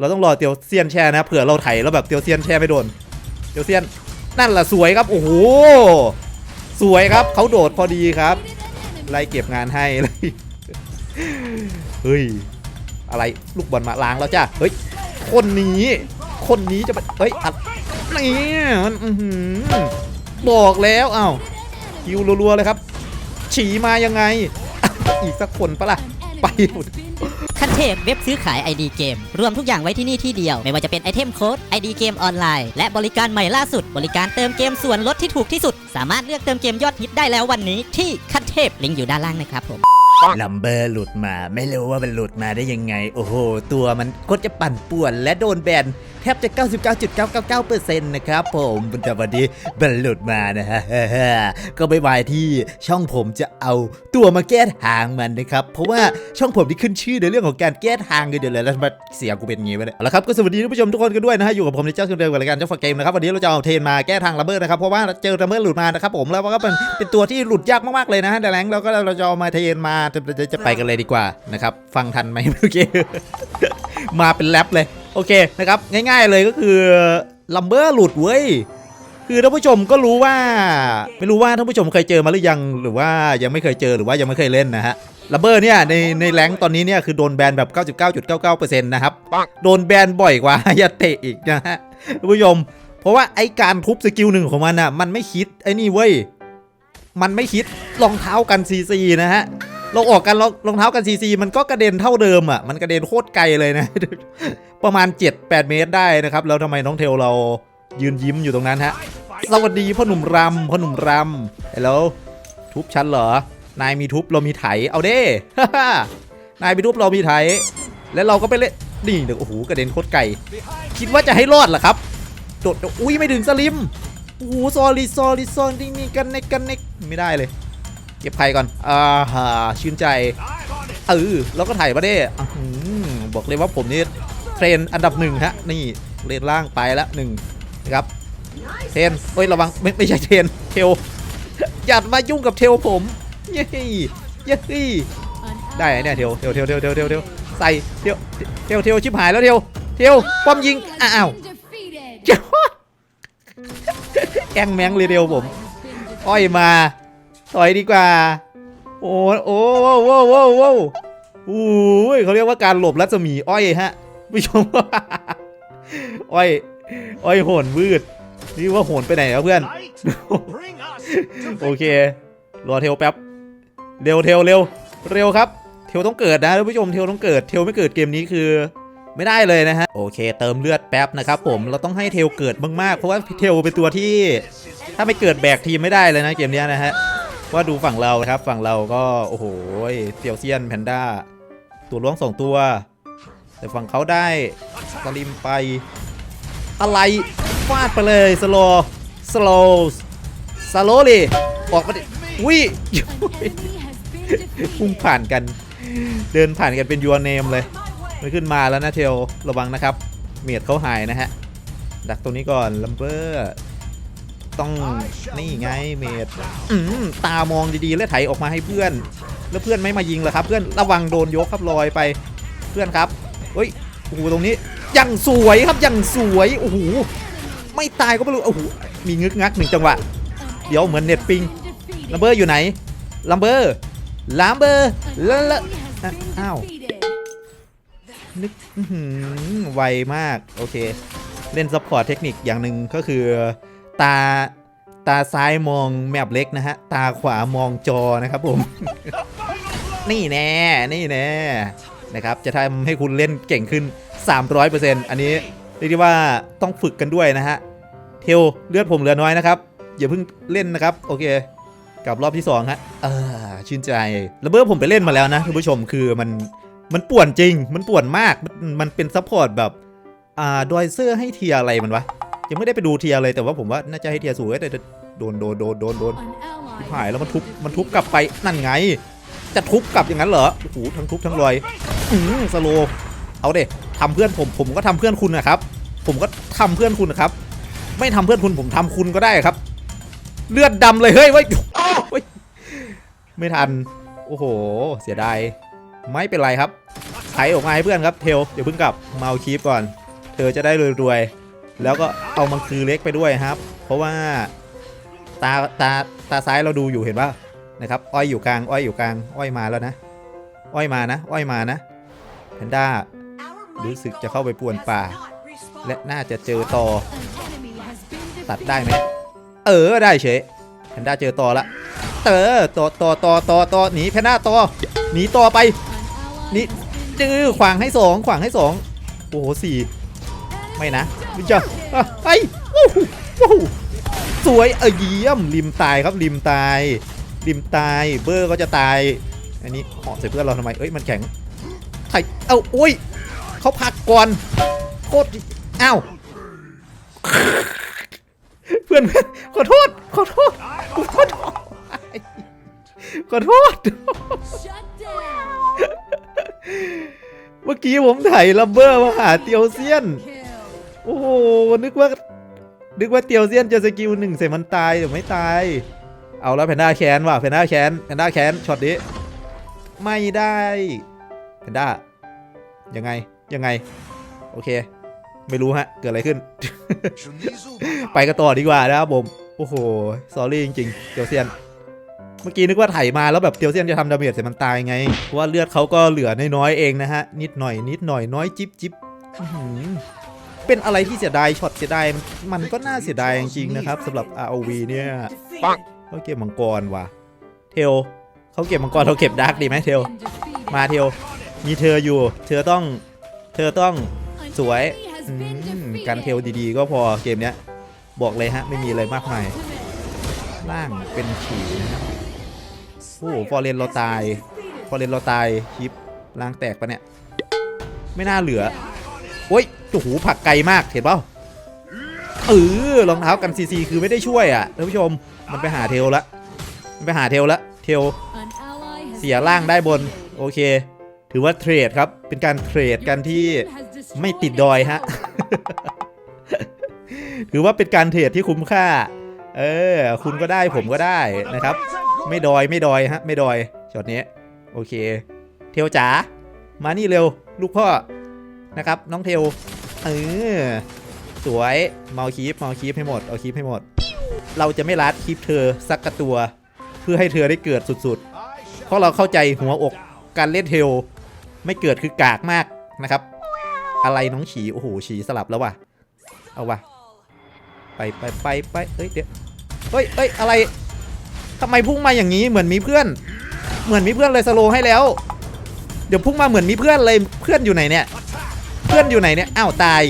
เราต้องรอเตียวเซียนแช่นะเผื่อเราไถแล้วแบบเตียวเซียนแช่ไม่โดน เตียวเซียนนั่นแหละสวยครับโอ้โหสวยครับเขาโดดพอดีครับไล่เก็บงานให้เลยเฮ้ยอะไรลูกบอลมาล้างแล้วจ้าเฮ้ยคนนี้คนนี้จะไปเฮ้ยอัดนี่มันบอกแล้วอ้าวคิวรัวๆเลยครับฉีมายังไง อีกสักคนปะล่ะไป หมดคันเทพเว็บซื้อขาย ID เกม รวมทุกอย่างไว้ที่นี่ที่เดียว ไม่ว่าจะเป็นไอเทมโค้ด ID เกมออนไลน์ และบริการใหม่ล่าสุด บริการเติมเกมส่วนลดที่ถูกที่สุด สามารถเลือกเติมเกมยอดฮิตได้แล้ววันนี้ที่คันเทพลิงก์อยู่ด้านล่างนะครับผมลัมเบอร์หลุดมา ไม่รู้ว่ามันหลุดมาได้ยังไง โอ้โห ตัวมันก็จะปั่นป่วนและโดนแบนแทบจะ 99.999%นะครับผมแต่วันนี้มันหลุดมานะฮะก็ไม่ไหวที่ช่องผมจะเอาตัวมาแก้ทางมันนะครับ เพราะว่าช่องผมที่ขึ้นชื่อในเรื่องของการแก้ทางกันเดี๋ยวเลยแล้วมาเสียงกูเป็นงี้ไปเลยเอาละครับก็สวัสดีท่านผู้ชมทุกคนกันด้วยนะฮะอยู่กับผมในเจ้าเดิมกับรายการเจ้าฝักเกมนะครับวันนี้เราจะเอาเทนมาแก้ทางลัมเบอร์นะครับเพราะว่าเจอลัมเบอร์หลุดมานะครับผมแล้วก็เป็นเป็นตัวที่หลุดยากมากๆเลยนะฮะแต่แรงเราก็เราจะเอามาเทนมาจะจะจะไปกันเลยดีกว่านะครับฟังทันไหมเมื่อกี้มาเป็นแรปเลย โอเคนะครับง่ายๆเลยก็คือลัมเบอร์หลุดเว้ยคือท่านผู้ชมก็รู้ว่า ไม่รู้ว่าท่านผู้ชมเคยเจอมาหรือยังหรือว่ายังไม่เคยเจอหรือว่ายังไม่เคยเล่นนะฮะลัมเบอร์เนี่ยในในแรงตอนนี้เนี่ยคือโดนแบนแบบ 99.99%นะครับโดนแบนบ่อยกว่ายาเตะอีกนะฮะท่านผู้ชม เพราะว่าไอการทุบสกิลหนึ่งของมันอะมันไม่คิดไอ้นี่เว้ยมันไม่คิดรองเท้ากันซีซีนะฮะ เราออกกันรองรองเท้ากันซีซีมันก็กระเด็นเท่าเดิมอะ มันกระเด็นโคตรไกลเลยนะ ประมาณ 7-8 เมตรได้นะครับ แล้วทำไมน้องเทลเรายืนยิ้มอยู่ตรงนั้นฮะ สวัสดีพ่อหนุ่มรำพ่อหนุ่มรำแล้วทุบฉันเหรอ นายมีทุบเรามีไถ เอาเด้ นายมีทุบเรามีไถ แล้วเราก็ไปเล่นนี่เดี๋ยวโอ้โหกระเด็นโคตรไกล คิดว่าจะให้รอดเหรอครับ โดด อุ้ยไม่ถึงสลิม โอ้โหซอรี่ซอรี่ซอรี่นี่กันเน็กกันเน็กไม่ได้เลย เก็บไผ่ก่อน อ่าฮะชื่นใจ เออ แล้วก็ถ่ายมาได้อื้อหือบอกเลยว่าผมนี่เทรนอันดับหนึ่งฮะ นี่เลนล่างไปแล้วหนึ่งนะครับ เทรนเฮ้ย ระวัง ไม่ไม่ใช่เทรนเทล อย่ามายุ่งกับเทลผม เย้เย้ได้ไอ้เนี่ยเทลเทลเทลเทลเทลเทลเทลใส่เทลเทลเทลชิบหายแล้วเทลเทลป้อมยิง อ้าวเจ้าแกล้งแมงเลยเดียวผม อ้อยมา ต่อยดีกว่า โอ้โอ้โว้โว้โว้โว้โอ้ยเขาเรียกว่าการหลบรัศมีอ้อยฮะผู้ชมอ้อยอ้อยโหนวืด นี่ว่าโหนไปไหนครับเพื่อน โอเค รอเทลแป๊บ เร็วเทลเร็ว เร็วครับ เทลต้องเกิดนะท่านผู้ชม เทลต้องเกิด เทลไม่เกิดเกมนี้คือไม่ได้เลยนะฮะ โอเค เติมเลือดแป๊บนะครับผม เราต้องให้เทลเกิดมากๆ เพราะว่าเทลเป็นตัวที่ ถ้าไม่เกิดแบกทีมไม่ได้เลยนะเกมเนี้ยนะฮะ ว่าดูฝั่งเราครับ ฝั่งเราก็โอ้โหเตียวเซียนแพนด้าตัวล้วงสองตัว แต่ฝั่งเขาได้สลิมไป อะไรฟาดไปเลยสโลสโลสโลเลยออกมาดิวิพุ่งผ่านกัน เดินผ่านกันเป็นยูเนมเลยมันขึ้นมาแล้วนะเทลระวังนะครับ เมียดเขาหายนะฮะ ดักตรงนี้ก่อนลัมเบอร์ ต้องนี่ไงเมดตามองดีๆแล้วไถออกมาให้เพื่อน แล้วเพื่อนไม่มายิงเหรอครับ เพื่อนระวังโดนยกครับลอยไปเพื่อนครับเฮ้ยโอ้โหตรงนี้ยังสวยครับยังสวยโอ้โหไม่ตายก็ไม่รู้โอ้โหมีงึกงักหนึ่งจังหวะเดี๋ยวเหมือนเน็ตปิงลัมเบอร์อยู่ไหนลัมเบอร์ลัมเบอร์แล้วแล้วอ้าวนึกไวมากโอเค เล่นซัพพอร์ตเทคนิคอย่างหนึ่งก็คือ ตาตาซ้ายมองแมปเล็กนะฮะ ตาขวามองจอนะครับผม นี่แน่ นี่แน่ นะครับ จะทำให้คุณเล่นเก่งขึ้น 300%อันนี้เรียกได้ว่าต้องฝึกกันด้วยนะฮะ เทลเลือดผมเหลือน้อยนะครับ อย่าเพิ่งเล่นนะครับ โอเคกับรอบที่2ฮะเออชื่นใจระเบิดผมไปเล่นมาแล้วนะท่านผู้ชม คือมันมันป่วนจริง มันป่วนมาก มันเป็นซัพพอร์ตแบบ อ่า ดอยเซอร์ให้เทียอะไรมันวะ ยังไม่ได้ไปดูเทียเลยแต่ว่าผมว่าน่าจะให้เทียสูงแต่โดนโดนโดนโดนโดนหายแล้วมันทุบมันทุบกลับไปนั่นไง จะทุบกลับอย่างนั้นเหรอโอ้โหทั้งทุบทั้งลอยอืมสโลเอาเด็ทำเพื่อนผมผมก็ทำเพื่อนคุณนะครับ ผมก็ทำเพื่อนคุณนะครับ ไม่ทำเพื่อนคุณผมทำคุณก็ได้ครับ เลือดดำเลยเฮ้ยเว้ยไม่ทันโอ้โห เสียดายไม่เป็นไรครับไถออกมาให้เพื่อนครับเทลเดี๋ยวเพิ่งกลับมาเอาคีปก่อน เธอจะได้รวยๆ แล้วก็เอามังคือเล็กไปด้วยครับ เพราะว่าตาตาตาซ้ายเราดูอยู่เห็นป่ะนะครับอ้อยอยู่กลางอ้อยอยู่กลางอ้อยมาแล้วนะ อ้อยมานะ อ้อยมานะแพนด้ารู้สึกจะเข้าไปป่วนป่า และน่าจะเจอต่อ ตัดได้ไหมเออได้เฉยแพนด้าเจอต่อละเออต่อต่อต่อต่อต่อหนีแพนด้าต่อหนีต่อไปนี่จื้อขวางให้สองขวางให้สองโอ้โหสี่ ไม่นะวิจาไอ้วู้หูวู้หูสวยเออเยี่ยมริมตายครับริมตายริมตายเบอร์ก็จะตาย อันนี้เหาะใส่เพื่อนเราทำไมเอ้ยมันแข็งไทยเอ้าโอ้ยเขาผลักก่อนโคตรอ้าวเพื่อนเพื่อนขอโทษขอโทษขอโทษขอโทษเมื่อกี้ผมถ่ายลัมเบอร์มาหาเตียวเซียน โอ้โห นึกว่า นึกว่าเตียวเซียนจะสกิลหนึ่งใส่มันตายแต่ไม่ตาย เอาแล้วแพนด้าแคนว่ะแพนด้าแคนแพนด้าแคนช็อตนี้ ไม่ได้แพนด้ายังไง ยังไง โอเค ไม่รู้ฮะ เกิดอะไรขึ้น ไปกันต่อดีกว่านะครับผม โอ้โห สอรี่จริงๆ เตียวเซียน เมื่อกี้นึกว่าไถมาแล้วแบบเตียวเซียนจะทำดาเมจเสร็จมันตายไง เพราะว่าเลือดเขาก็เหลือน้อยๆเองนะฮะ นิดหน่อย นิดหน่อย น้อยจิ๊บจิ๊บ เป็นอะไรที่เสียดายช็อตเสียดายมันก็น่าเสียดายจริงๆนะครับสำหรับ ROV เนี่ยปังเขาเก็บมังกรว่ะเทลเขาเก็บมังกรเราเก็บดาร์กดีไหมเทลมาเทลมีเธออยู่ เธอต้องเธอต้องสวยการเทลดีๆ ก็พอเกมเนี้ยบอกเลยฮะไม่มีอะไรมากมายล่างเป็นฉีนะครับโอ้ฟอร์เรนเราตายฟอร์เรนเราตายคลิปล่างแตกปะเนี่ย ไม่น่าเหลือ โอ้ยโอ้โหผักไกลมากเห็นเปล่าเออรองเท้ากันซีซีคือไม่ได้ช่วยอะท่านผู้ชมมันไปหาเทลละมันไปหาเทลละเทลเสียล่างได้บนโอเค ถือว่าเทรดครับเป็นการเทรดกันที่ไม่ติดดอยฮะถือว่าเป็นการเทรดที่คุ้มค่า เออ คุณก็ได้ผมก็ได้นะครับ ไม่ดอยไม่ดอยฮะ ไม่ดอยช็อตนี้ โอเค เทลจ๋ามานี่เร็ว ลูกพ่อ นะครับน้องเทลเออสวยเมาคีฟเมาคีฟให้หมดเอาคีฟให้หมด เราจะไม่ลัดคีฟเธอสักกระตัว เพื่อให้เธอได้เกิดสุดๆ เพราะเราเข้าใจหัวอกการเล่นเทลไม่เกิดคือกากมากนะครับ อะไรน้องฉีโอ้โหฉีสลับแล้วว่ะเอาว่ะไปไปไปไปเอ้ยเดี๋ยวเฮ้ยเอ้ยอะไรทำไมพุ่งมาอย่างนี้เหมือนมีเพื่อน เหมือนมีเพื่อนเลยสโลให้แล้ว เดี๋ยวพุ่งมาเหมือนมีเพื่อนเลยเพื่อนอยู่ไหนเนี่ย เพื่อนอยู่ไหนเนี่ย อ้าวตาย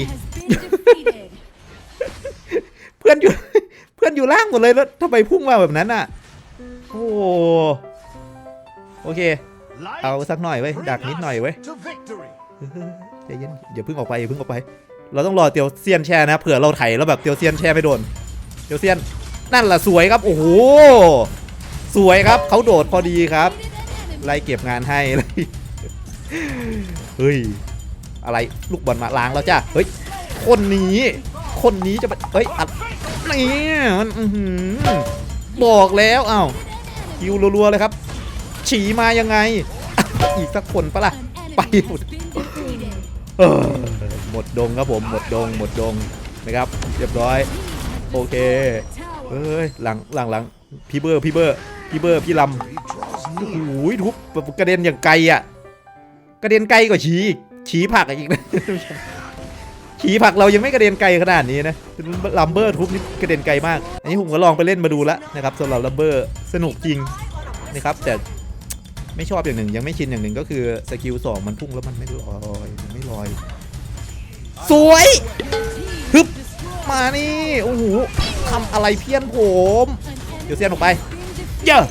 เพื่อนอยู่ เพื่อนอยู่ล่างหมดเลยแล้วทำไมพุ่งมาแบบนั้นอะ โอ้โอเค เอาสักหน่อยเว้ย ดักนิดหน่อยเว้ย To victory. ใจเย็นอย่าเพิ่งออกไปอย่าเพิ่งออกไป เราต้องรอเตียวเซียนแช่นะ เผื่อเราไถแล้วแบบเตียวเซียนแช่ไม่โดน เตียวเซียน นั่นแหละสวยครับ โอ้โห สวยครับเขาโดดพอดีครับ ไล่เก็บงานให้เลยเฮ้ย อะไรลูกบอลมาล้างแล้วจ้ะเฮ้ยคนนี้ คนนี้จะมาเฮ้ยอัดนี่มันบอกแล้วอ้าวคิวรัวๆเลยครับ ฉีมายังไง อีกสักคนปะล่ะไปหมดหมดดงครับผมหมดดงหมดดงนะครับ เรียบร้อย โอเคเอ้ยหลังหลังหลังพี่เบอร์พี่เบอร์พี่เบอร์พี่ลำโอ้โหทุบกระเด็นอย่างไกลอะ กระเด็นไกลกว่าฉีอีก ฉีผักอีกนะฉีผักเรายังไม่กระเด็นไกลขนาดนี้นะลัมเบอร์ทุบนี่กระเด็นไกลมาก อันนี้ผมก็ลองไปเล่นมาดูแล้วนะครับสำหรับลัมเบอร์สนุกจริงนะครับ แต่ไม่ชอบอย่างหนึ่ง ยังไม่ชินอย่างหนึ่งก็คือสกิลสองมันพุ่งแล้วมันไม่ลอยไม่ลอย สวยฮึบมานี่โอ้โหทำอะไรเพี้ยนผม เดี๋ยวเสียนออกไป เยอะ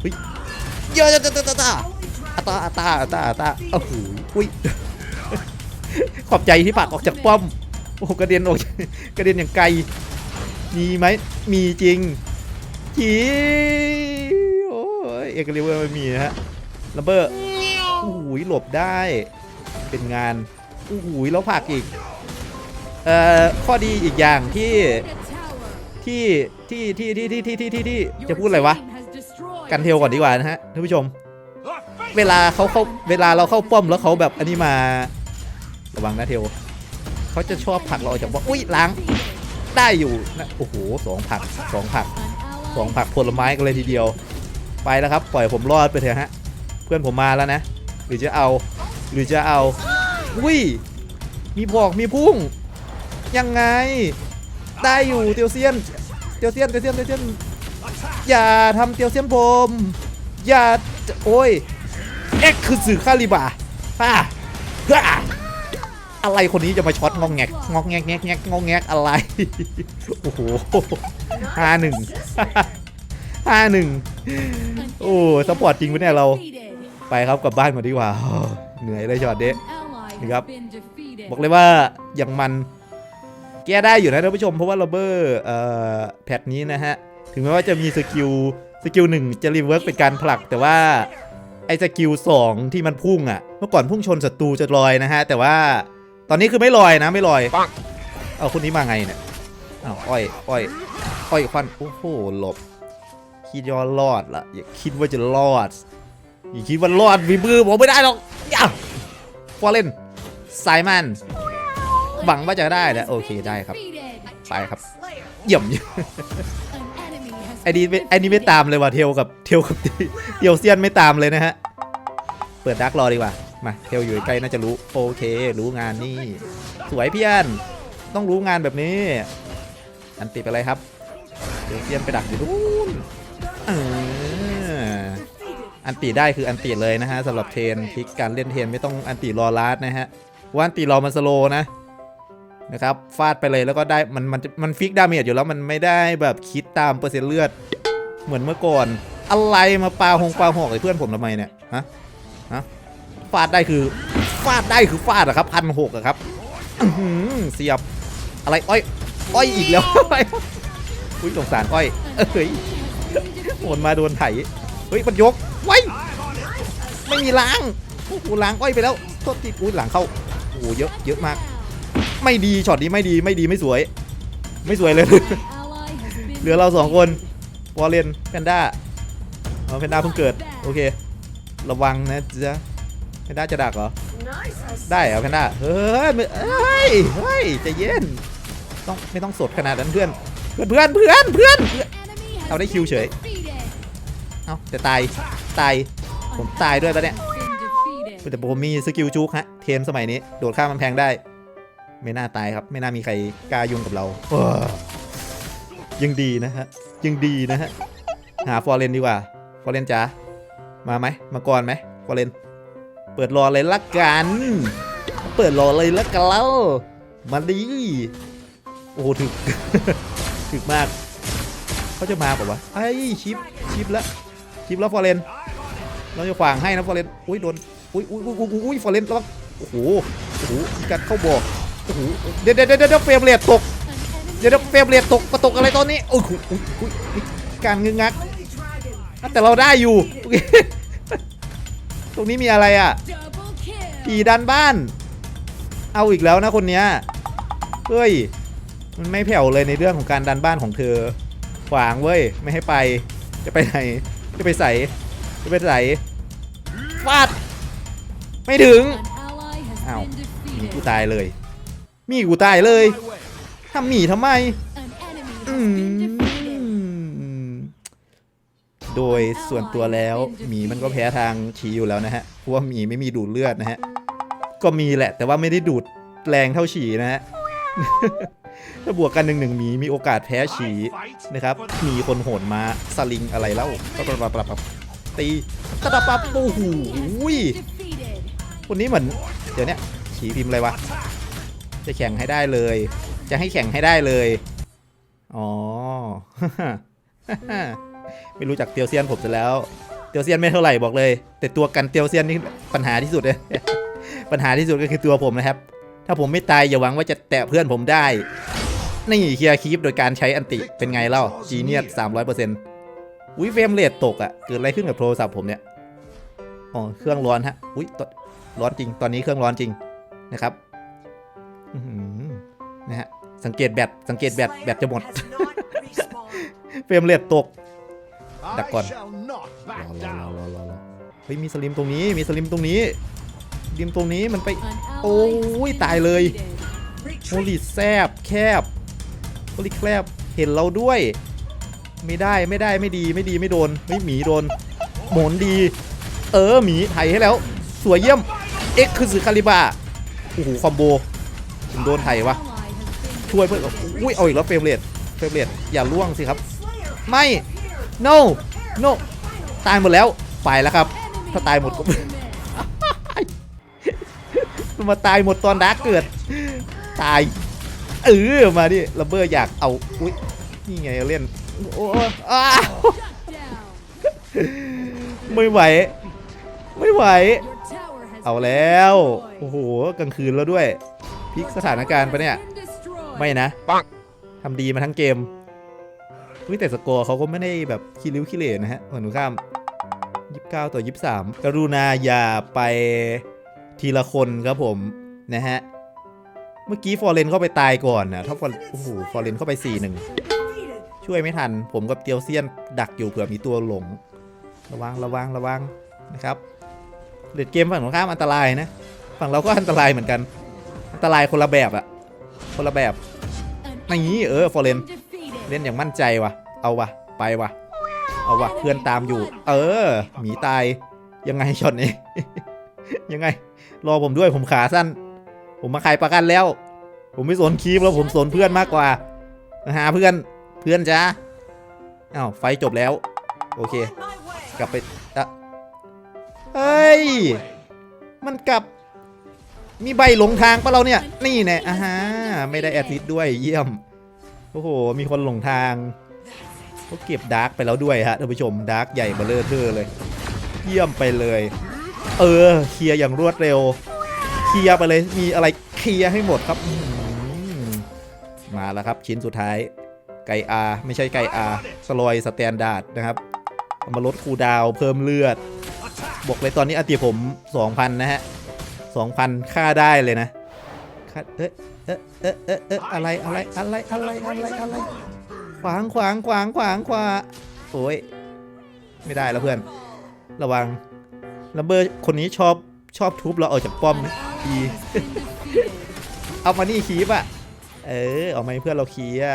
เฮ้ยเยอะเยอะเยอะเยอะตาตาตาตาตาโอ้โห อุ้ย ขอบใจที่ผลักออกจากป้อม โอ้โหกระเด็นออกกระเด็นอย่างไกล มีไหม มีจริงจีโอ้ยเอกลิเวอร์ไม่มีนะฮะลัมเบอร์โอ้โหหลบได้ เป็นงานโอ้โหแล้วผักอีก เอ่อ ข้อดีอีกอย่างที่ที่ที่ที่ที่ที่ที่ที่ที่จะพูดอะไรวะ กันเทลก่อนดีกว่านะฮะท่านผู้ชม เวลาเขาเข้าเวลาเราเข้าป้อมแล้วเขาแบบอันนี้มาระวังนะเทวเขาจะชอบผลักเราออกจากป้ออุ้ยล้างได้อยู่นะโอ้โหสองผักสองผักสองผักผลไม้กันเลยทีเดียว ไปแล้วครับ ปล่อยผมรอดไปเถอะฮะ เพื่อนผมมาแล้วนะ หรือจะเอา หรือจะเอาอุ้ยมีบอกมีพุ่ง ยังไง ได้อยู่เตียวเซียน เตียวเซียนเตียวเซียนเตียวเซียนอย่าทำเตียวเซียนผม อย่าโอ้ย เอ็กคือสื่อคาลิบาฮ่าฮ่าอะไรคนนี้จะมาช็อตงองแงกงองแงกแงกแงกงองแงกอะไร โอ้โหห้าหนึ่งห้าหนึ่งโอ้สปอร์ตจริงปะเนี่ยเรา ไปครับกลับบ้านก่อนดีกว่า เหนื่อยเลยช็อตเดะครับ บอกเลยว่าอย่างมัน แก้ได้อยู่นะท่านผู้ชม เพราะว่าโรเบอร์เอ่อแพทนี้นะฮะ ถึงแม้ว่าจะมีสกิลสกิลหนึ่งจะรีเวิร์กเป็นการผลักแต่ว่า ไอ้สกิลสองที่มันพุ่งอะ่ะ เมื่อก่อนพุ่งชนศัตรูจะลอยนะฮะ แต่ว่าตอนนี้คือไม่ลอยนะไม่ลอยเอาคนนี้มาไงเนี่ยอ้าวอ้อยอ้อยอ้อยควันโอ้โหหลบ คิดว่ารอดละอย่าคิดว่าจะรอดอย่าคิดว่ารอดวีมือผมไม่ได้หรอกย่าฟอร์เรนไซมันหวังว่าจะได้แหละโอเคได้ครับไปครับเยี่ยมไอ้นี่ไม่อ้นี่ไม่ตามเลยว่ะเทลกับเทลกับเทียวเซียนไม่ตามเลยนะฮะ เปิดดักรอดีกว่า มาเทลอยู่ใกล้น่าจะรู้ โอเค รู้งานนี่ สวยพี่อนต้องรู้งานแบบนี้ อันติไปเลยครับเทียวเซียนไปดักอยู่นู้นอันติได้คืออันติเลยนะฮะสำหรับเทนพิกการเล่นเทนไม่ต้องอันติรอลาดนะฮะว่าอันติรอมันสโลนะ นะครับฟาดไปเลยแล้วก็ได้มันมันมันฟิกดาเมจอยู่แล้วมันไม่ได้แบบคิดตามเปอร์เซ็นต์เลือด เหมือนเมื่อก่อน อะไรมาปาหงปาหอกไอ้เพื่อนผมทำไมเนี่ยฮะฮะฟาดได้คือฟาดได้คือฟาดอะครับพันหกอะครับเสียบอะไรอ้อยอ้อยอีกแล้วอุ้ยสงสารอ้อยเอ้ยโอนมาโดนไถเฮ้ยมันยกไว้ไม่มีล้างโอ้ล้างอ้อยไปแล้วโทษทีอุ้ยหลังเข้าโอ้เยอะเยอะมาก ไม่ดีช็อตนี้ไม่ดีไม่ดีไม่สวย ไม่สวยเลย เหลือเราสองคนวอลเลนแพนด้าเอาแพนด้าเพิ่งเกิด โอเค ระวังนะจ๊ะแพนด้าจะดักเหรอ ได้เหรอแพนด้าเฮ้ยไม่เฮ้ยเฮ้ยใจเย็นต้องไม่ต้องสดขนาดนั้นเพื่อน เพื่อนเพื่อนเพื่อนเพื่อนเพื่อนเอาได้คิวเฉยเอาแต่ตายตายผมตายด้วยปะเนี่ยแต่ผมมีสกิลจุกฮะเทรนสมัยนี้ โดดข้ามกำแพงได้ ไม่น่าตายครับ ไม่น่ามีใครกล้ายุ่งกับเราเออยังดีนะฮะยังดีนะฮะหาฟอร์เรนดีกว่าฟอร์เรนจ๋ามาไหมมาก่อนไหมฟอร์เรนเปิดรอเลยละกัน เปิดรอเลยละกันแล้วมาดีโอ้ถึกถึกมากเขาจะมาป่าวะไอ้ชิปชิปแล้วชิปแล้วฟอร์เรนเราจะขวางให้นะฟอร์เรนอุ้ยโดนอุ้ยอุ้ยอุ้ยอุ้ยฟอร์เรนระวังโอ้โหโอ้โหการเข้าบอก โอ้โหเดี๋ยวเดี๋ยวเดี๋ยวเดี๋ยวเฟรมเรทตก เดี๋ยวเดี๋ยวเฟรมเรทตกมาตกอะไรตอนนี้โอ้โหอุ๊ยอุ๊ยมีการงึงงักแต่เราได้อยู่ ตรงนี้มีอะไรอะผีดันบ้าน เอาอีกแล้วนะคนเนี้ยเฮ้ย มันไม่แผ่วเลยในเรื่องของการดันบ้านของเธอ ขวางเว้ย ไม่ให้ไป จะไปไหน จะไปใส่ จะไปใส่ฟาด ไม่ถึง อ้าวมีกูตายเลย มีกูตายเลยทำหมีทำไมอืมโดยส่วนตัวแล้วหมีมันก็แพ้ทางฉีอยู่แล้วนะฮะเพราะว่าหมีไม่มีดูดเลือดนะฮะก็มีแหละ แต่ว่าไม่ได้ดูดแรงเท่าฉีนะฮะถ้าบวกกันหนึ่งหนึ่งหมีมีโอกาสแพ้ฉีนะครับมีคนโหดมาสลิงอะไรแล้วปะปะปะปะปะตีกระดับปับโอ้โหยคนนี้เหมือนเดี๋ยวนี้ฉีพิมพ์อะไรวะ จะแข่งให้ได้เลย จะให้แข่งให้ได้เลย อ๋อ ไม่รู้จักเตียวเซียนผมซะแล้ว เตียวเซียนไม่เท่าไหร่บอกเลย แต่ตัวกันเตียวเซียนนี่ปัญหาที่สุดเลย ปัญหาที่สุดก็คือตัวผมนะครับ ถ้าผมไม่ตายอย่าหวังว่าจะแตะเพื่อนผมได้ นี่เคลียร์คีปโดยการใช้อันติเป็นไงเล่า จีเนียสสามร้อยเปอร์เซ็นต์อุ้ยเฟรมเรทตกอะ่ะ เกิดอะไรขึ้นกับโทรศัพท์ผมเนี่ย อ๋อ เครื่องร้อนฮะ อุ้ยร้อนจริง ตอนนี้เครื่องร้อนจริงนะครับ นะฮะ สังเกตแบตสังเกตแบตแบตจะหมด เฟรมเรทตก ดักก่อนรอรอรอรอรอรอเฮ้ยมีสลิมตรงนี้ มีสลิมตรงนี้สลิมตรงนี้มันไป โอ้โอ้ยยตาตายยเลเลยยโฮลิแซบแคบโฮลิแคบเห็นเราด้วย ไม่ได้ไม่ได้ไม่ดีไม่ดีไม่โดนไม่หมีโดนหมนดี เออหมีไถให้แล้ว สวยเยี่ยมเอ็กคือสือคาลิบาโอ้โหคอมโบ ผมโดนไถวะช่วยเพื่อนอุ้ยเอาอีกแล้วเฟรมเรทเฟรมเรทอย่าล่วงสิครับ ไม่ no no ตายหมดแล้วไปแล้วครับ ถ้าตายหมดก็มาตายหมดตอนดาร์กเกิด ตาย เออมาดิลัมเบอร์อยากเอาอุ้ยนี่ไงเล่นโอ้อ้าไม่ไหว ไม่ไหว เอาแล้ว โอ้โห กลางคืนแล้วด้วย พลิกสถานการณ์ปะเนี่ย ไม่นะทำดีมาทั้งเกมวิแต่สกอร์เขาก็ไม่ได้แบบคิริ้วคิเลนะฮะฝั่งตรงข้าม 29 ต่อ 23 กรุณาอย่าไปทีละคนครับผมนะฮะ เมื่อกี้ฟอร์เรนเข้าไปตายก่อนนะถ้าฟอร์โอ้โหฟอร์เรนเข้าไป 4-1 ช่วยไม่ทัน ผมกับเตียวเซียนดักอยู่เผื่อมีตัวหลง ระวังระวังระวังนะครับเด็ดเกมฝั่งตรงข้ามอันตรายนะ ฝั่งเราก็อันตรายเหมือนกัน อันตรายคนละแบบอะคนละแบบนี่เออฟอร์เรนเล่นอย่างมั่นใจวะเอาวะไปวะเอาวะเพื่อนตามอยู่ เออหมีตายยังไงช็อตนี้ ยังไง รอผมด้วยผมขาสั้น ผมมาขายประกันแล้ว ผมไม่สนคีฟแล้วผมสนเพื่อนมากกว่ามาหาเพื่อนเพื่อนจ้าอ้าวไฟจบแล้ว โอเค กลับไปอะเฮ้ย มันกลับ มีใบหลงทางปะเราเนี่ย นี่แน่อ่าฮะไม่ได้แอดซิดด้วยเยี่ยม โอ้โห มีคนหลงทางเขาเก็บดาร์กไปแล้วด้วยฮะท่านผู้ชมดาร์กใหญ่เบลเลอร์เทอร์เลย เยี่ยมไปเลย เออเคลียร์อย่างรวดเร็ว เคลียร์ไปเลยมีอะไรเคลียร์ให้หมดครับมาแล้วครับชิ้นสุดท้ายไก่อาไม่ใช่ไก่อาสลอยสแตนดาร์ดนะครับเอามาลดคูดาวเพิ่มเลือด บอกเลยตอนนี้อติผม 2,000 นะฮะ 2,000ค่าได้เลยนะค่าเอ๊ะเอ๊ะเอ๊ะเอ๊ะเอ๊ะอะไรอะไรอะไรอะไรอะไรอะไรขวางขวางขวางขวางขวาโอ้ยไม่ได้แล้วเพื่อน ระวังลัมเบอร์คนนี้ชอบชอบทุบเราออกจากป้อมดีเอามานี่คีบอะเออเอามาเพื่อนเราคีอะ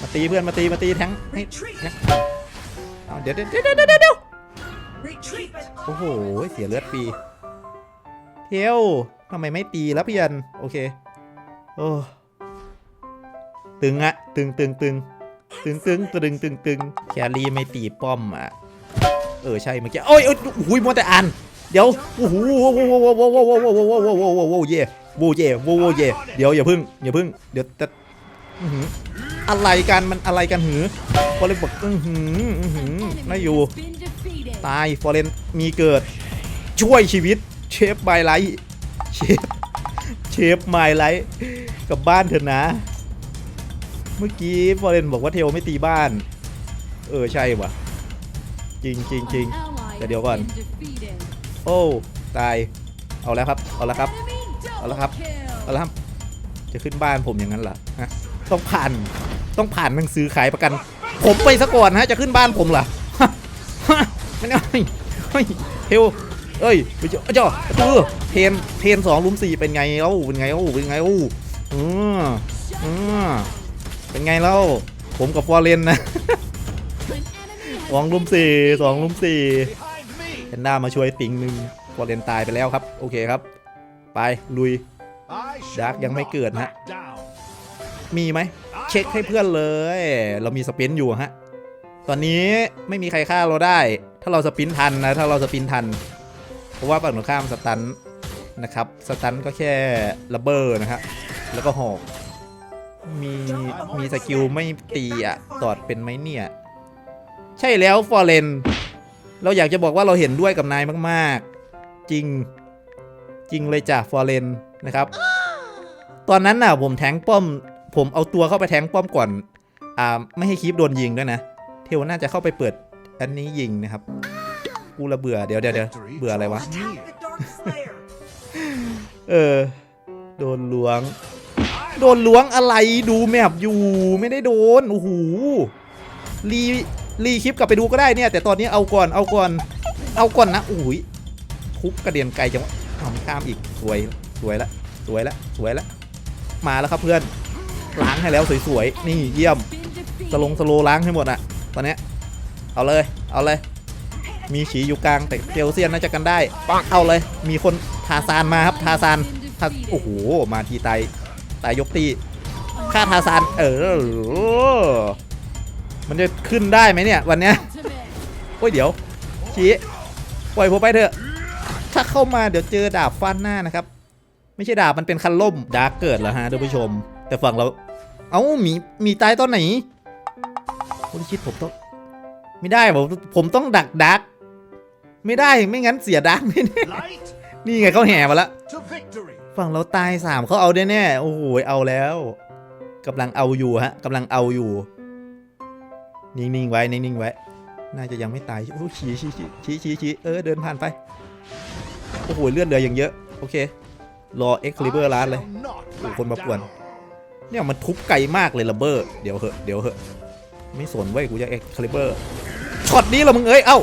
มาตีเพื่อนมาตีมาตีแทงให้เดี๋ยวเดี๋ยวเดี๋ยวเดี๋ยวเดี๋ยวโอ้โหเสียเลือดฟรี เทลทำไมไม่ตีแล้วพี่ยัน โอเค โอ้ตึงอะตึงตึงตึงตึงตึงตึงตึงตึงแครี่ไม่ตีป้อมอะเออใช่เมื่อกี้โอ้ยโอ้ยโอ้ยมัวแต่อ่านเดี๋ยวโอ้โหโว้โว้โว้โว้โว้โว้โว้โว้โว้โว้โว้โว้โว้เย่โว้เย่โว้โว้เย่เดี๋ยวอย่าพึ่งอย่าพึ่งเดี๋ยวจะอื้อะไรกันมันอะไรกันหือฟอเรนบอกอือหืออือหือไม่อยู่ตายฟอเรนมีเกิดช่วยชีวิต เชฟไมไลท์เชฟเชฟไมไลท์กับบ้านเถอะนะ เมื่อกี้ฟอเรนบอกว่าเทลไม่ตีบ้าน เออใช่วะจริงจริงจริงเดี๋ยวเดี๋ยวก่อน โอ้ตายเอาแล้วครับเอาแล้วครับเอาแล้วครับเอาแล้วครับจะขึ้นบ้านผมอย่างนั้นเหรอฮะต้องผ่านต้องผ่านหนังสือขายประกัน ผมไปซะก่อนฮะจะขึ้นบ้านผมเหรอฮะฮะไม่ได้เฮ้ยเฮ้ยเทล เอ้ยไปเจ้าเจ้าเออเทนเทนสองลุมสี่เป็นไงเล่าเป็นไงเล่าเป็นไงเล่าอืออือเป็นไงเล่าผมกับฟอร์เรนนะสองลุมสี่สองลุมสี่แพนด้ามาช่วยติงหนึ่งฟอร์เรนตายไปแล้วครับ โอเคครับ ไปลุยดาร์กยังไม่เกิดฮะมีไหมเช็คให้เพื่อนเลย เรามีสปินอยู่ฮะ ตอนนี้ไม่มีใครฆ่าเราได้ ถ้าเราสปินทันนะ ถ้าเราสปินทัน เพราะว่าฝั่งตรงข้ามสตันนะครับสตันก็แค่ระเบิดนะฮะแล้วก็หอกมีมีสกิลไม่ตีอะตอดเป็นไหมเนี่ย ใช่แล้วฟอร์เรนเราอยากจะบอกว่าเราเห็นด้วยกับนายมากๆ จริงจริงเลยจ้ะฟอร์เรนนะครับ ตอนนั้นน่ะผมแทงป้อม ผมเอาตัวเข้าไปแทงป้อมก่อนอ่าไม่ให้คีปโดนยิงด้วยนะ เทวน่าจะเข้าไปเปิดอันนี้ยิงนะครับ กูละเบื่อเดี๋ยวเดี๋ยวเดี๋ยวเบื่ออะไรวะ เออ โดนล้วง โดนล้วงอะไรดูแมพอยู่ไม่ได้โดนโอ้โหรีรีคลิปกลับไปดูก็ได้เนี่ย แต่ตอนนี้เอาก่อนเอาก่อน เอาก่อนนะโอ้ยทุบกระเด็นไกลจังวะทำข้ามอีกสวยสวยละสวยละสวยละมาแล้วครับเพื่อนล้างให้แล้วสวยๆนี่เยี่ยมสลงสโลล้างให้หมดอะตอนเนี้ยเอาเลย เอาเลย มีฉีอยู่กลางแต่เจลเซียนน่าจะกันได้เอาเลย มีคนทาซานมาครับทาซานทาโอ้โหมาทีตายตายยกตีฆ่าทาซานเออมันจะขึ้นได้ไหมเนี่ยวันเนี้ยโอ้ยเดี๋ยวชี้ปล่อยผมไปเถอะ ถ้าเข้ามาเดี๋ยวเจอดาบฟันหน้านะครับ ไม่ใช่ดาบมันเป็นคันล่มดาร์กเกิดแล้วฮะท่านผู้ชม แต่ฝั่งเรา เอ้าหมีหมีตายตอนไหนโอ้ยชิดผมต้องไม่ได้ผมผมต้องดักดาร์ก ไม่ได้ไม่งั้นเสียดาร์กแน่ๆนี่ไงเขาแห่มาแล้วฝั่งเราตายสามเขาเอาแน่ๆโอ้โหเอาแล้วกำลังเอาอยู่ฮะกำลังเอาอยู่ นิ่งๆไว้นิ่งๆไว้ น่าจะยังไม่ตายโอ้ชี้ชี้ชี้ชี้ชี้ชี้เออเดินผ่านไปโอ้โหเลือดเหลืออย่างเยอะโอเค รอเอ็กคลิเบอร์ร้านเลยโอ้คนมาป่วนเนี่ยมันทุบไกลมากเลยระเบิดเดี๋ยวเหอะเดี๋ยวเหอะไม่สนเว้กูจะเอ็กคลิเบอร์ช็อตนี้เหรอมึงเอ้ยเอ้า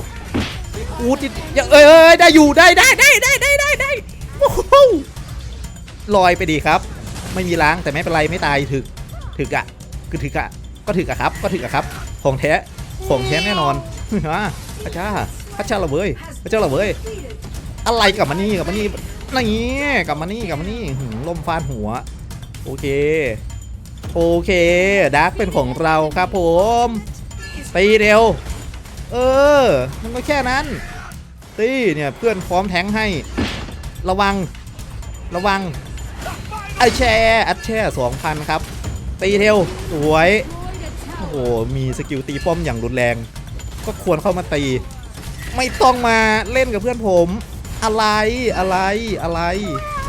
อูดย่าเอ้ยเอ้ยได้อยู่ได้ได้ได้ได้ได้ได้ได้ลอยไปดีครับ ไม่มีล้างแต่ไม่เป็นไรไม่ตายถึกถึกอะคือถึกอะก็ถึกอะครับ ก็ถึกอะครับของแท้ของแท้แน่นอนฮะพระเจ้าพระเจ้าละเว้ยพระเจ้าละเว้ยอะไรกับมานี่กลับมานี่นี่กับมานี่กลับมานี่หืมลมฟาดหัว โอเค โอเคดาร์กเป็นของเราครับผมตีเร็ว เออ มันก็แค่นั้น ตีเนี่ยเพื่อนพร้อมแทงให้ ระวัง ระวัง ไอแช่อัดแช่สองพันครับ ตีเร็วสวย โอ้โห มีสกิลตีป้อมอย่างรุนแรง ก็ควรเข้ามาตี ไม่ต้องมาเล่นกับเพื่อนผม อะไร อะไร อะไร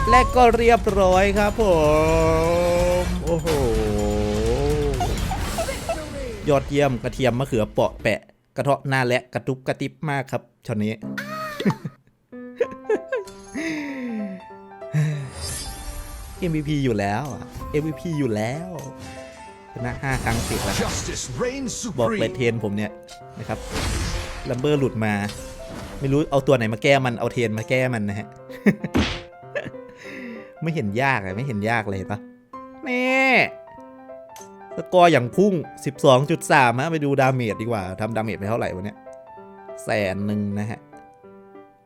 แลกก็เรียบร้อยครับผม โอ้โห ยอดเยี่ยมกระเทียมมะเขือเปาะแปะ กระเทาะหน้าและกระตุบกระติบมากครับช็อตนี้ MVP อยู่แล้วอะ MVP อยู่แล้วชนะ5ครั้งติดแล้ว Justice reigns บอกเลย supreme. เทรนผมเนี่ยนะครับลัมเบอร์หลุดมา ไม่รู้เอาตัวไหนมาแก้มันเอาเทรนมาแก้มันนะฮะไม่เห็นยากเลยไม่เห็นยากเลยเห็นปะนี่ สกอร์อย่างพุ่ง 12.3 ฮะ ไปดูดาเมจดีกว่าทำดาเมจไปเท่าไหร่วะเนี่ยแสนหนึ่งนะฮะ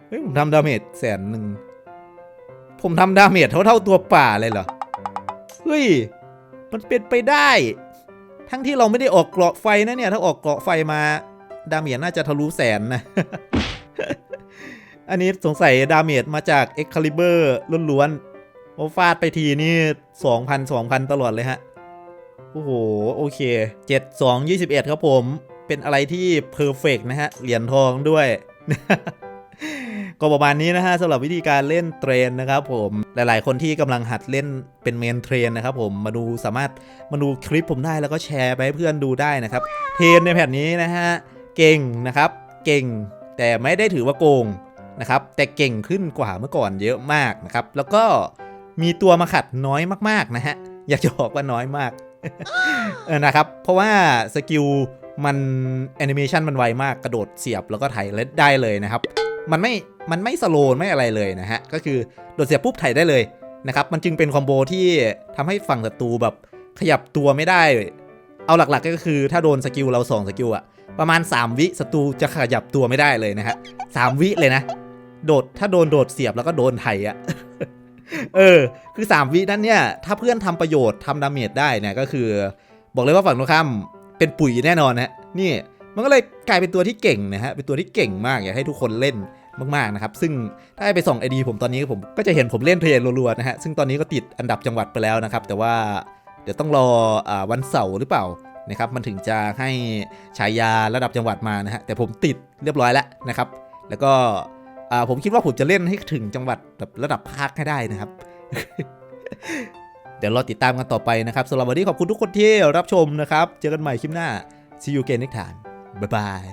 เฮ้ย ผมทำดาเมจแสนหนึ่ง ผมทำดาเมจเท่าเท่าตัวป่าเลยเหรอ เฮ้ย มันเป็นไปได้ ทั้งที่เราไม่ได้ออกเกราะไฟนะเนี่ย ถ้าออกเกราะไฟมา ดาเมจน่าจะทะลุแสนนะ อันนี้สงสัยดาเมจมาจาก Excalibur ล้วนๆโอฟาดไปทีนี่2,000 2,000ตลอดเลยฮะ โอ้โห โอเค 7 2 21 ครับผม เป็นอะไรที่เพอร์เฟกนะฮะ เหรียญทองด้วย ก็ประมาณนี้นะฮะสำหรับวิธีการเล่นเทรนนะครับผม หลายๆ คนที่กำลังหัดเล่นเป็นเมนเทรนนะครับผม มาดูสามารถมาดูคลิปผมได้แล้วก็แชร์ไปให้เพื่อนดูได้นะครับ เทรนในแผ่นนี้นะฮะ เก่งนะครับ เก่ง แต่ไม่ได้ถือว่าโกงนะครับ แต่เก่งขึ้นกว่าเมื่อก่อนเยอะมากนะครับ แล้วก็มีตัวมาขัดน้อยมากๆนะฮะ อยากจะบอกว่าน้อยมาก เออนะครับ เพราะว่าสกิลมันแอนิเมชันมันไวมากกระโดดเสียบแล้วก็ไถเล่นได้เลยนะครับ มันไม่มันไม่สโลนไม่อะไรเลยนะฮะ ก็คือโดดเสียบปุ๊บไถได้เลยนะครับ มันจึงเป็นคอมโบที่ทำให้ฝั่งศัตรูแบบขยับตัวไม่ได้ เอาหลักๆ ก็คือถ้าโดนสกิลเราสองสกิลอะประมาณ 3 วิศัตรูจะขยับตัวไม่ได้เลยนะฮะสามวิเลยนะ โดดถ้าโดนโดดเสียบแล้วก็โดนไถอะ เออ คือ 3 วินั้นเนี่ย ถ้าเพื่อนทำประโยชน์ทำดาเมจได้เนี่ยก็คือ บอกเลยว่าฝั่งตรงข้ามเป็นปุ๋ยแน่นอนนะนี่มันก็เลยกลายเป็นตัวที่เก่งนะฮะเป็นตัวที่เก่งมากอยากให้ทุกคนเล่นมากๆนะครับ ซึ่งถ้าไปส่องไอดีผมตอนนี้ผมก็จะเห็นผมเล่นเทรนรัวๆนะฮะซึ่งตอนนี้ก็ติดอันดับจังหวัดไปแล้วนะครับ แต่ว่าเดี๋ยวต้องรออวันเสาร์หรือเปล่านะครับ มันถึงจะให้ฉายาระดับจังหวัดมานะฮะแต่ผมติดเรียบร้อยแล้วนะครับ แล้วก็ ผมคิดว่าผมจะเล่นให้ถึงจังหวัดแบบระดับภาคให้ได้นะครับ เดี๋ยวรอติดตามกันต่อไปนะครับสำหรับวันนี้ขอบคุณทุกคนที่รับชมนะครับ เจอกันใหม่คลิปหน้า see you again next time บ๊ายบาย